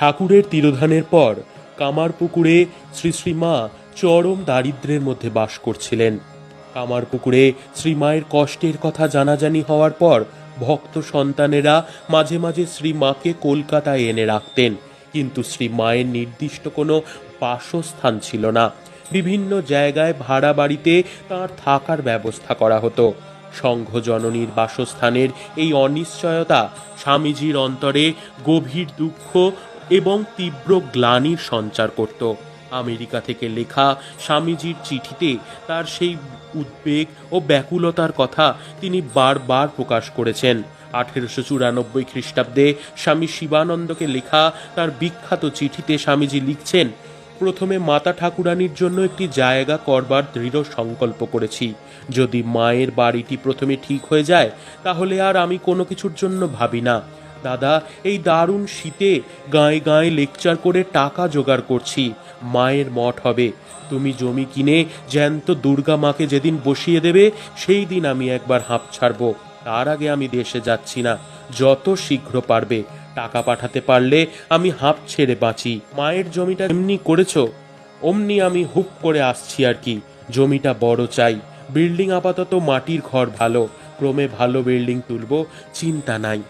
ঠাকুরের তিরোধানের পর কামারপুকুরে শ্রী শ্রীমা চরম দারিদ্র্যের মধ্যে বাস করছিলেন। কামারপুকুরে শ্রীমায়ের কষ্টের কথা জানাজানি হওয়ার পর ভক্ত সন্তানেরা মাঝে মাঝে শ্রীমাকে কলকাতায় এনে রাখতেন। কিন্তু শ্রী মায়ের নির্দিষ্ট কোনো বাসস্থান ছিল না। বিভিন্ন জায়গায় ভাড়া বাড়িতে তাঁর থাকার ব্যবস্থা করা হতো। সংঘ জননীর বাসস্থানের এই অনিশ্চয়তা স্বামীজির অন্তরে গভীর দুঃখ এবং তীব্র গ্লানির সঞ্চার করত। আমেরিকা থেকে লেখা স্বামীজির চিঠিতে তার সেই উদ্বেগ ও ব্যাকুলতার কথা তিনি বারবার প্রকাশ করেছেন। আঠেরোশো চুরানব্বই খ্রিস্টাব্দে স্বামী শিবানন্দকে লেখা তার বিখ্যাত চিঠিতে স্বামীজি লিখছেন, প্রথমে মাতা ঠাকুরানীর জন্য একটি জায়গা করবার দৃঢ় সংকল্প করেছি। যদি মায়ের বাড়িটি প্রথমে ঠিক হয়ে যায়, তাহলে আর আমি কোনো কিছুর জন্য ভাবি না। দাদা, এই দারুণ শীতে গায়ে গায়ে লেকচার করে টাকা জোগাড় করছি। মায়ের মঠ হবে। তুমি জমি কিনে জ্যান্ত দুর্গা মাকে যেদিন বসিয়ে দেবে, সেই দিন আমি একবার হাঁপ ছাড়বো। তার আগে আমি দেশে যাচ্ছি না। যত শীঘ্র পারবে। টাকা পাঠাতে পারলে আমি হাঁপ ছেড়ে বাঁচি। মায়ের জমিটা এমনি করেছ? অমনি আমি হুপ করে আসছি আর কি। জমিটা বড় চাই। বিল্ডিং আপাতত মাটির ঘর ভালো। ক্রমে ভালো বিল্ডিং তুলব, চিন্তা নাই।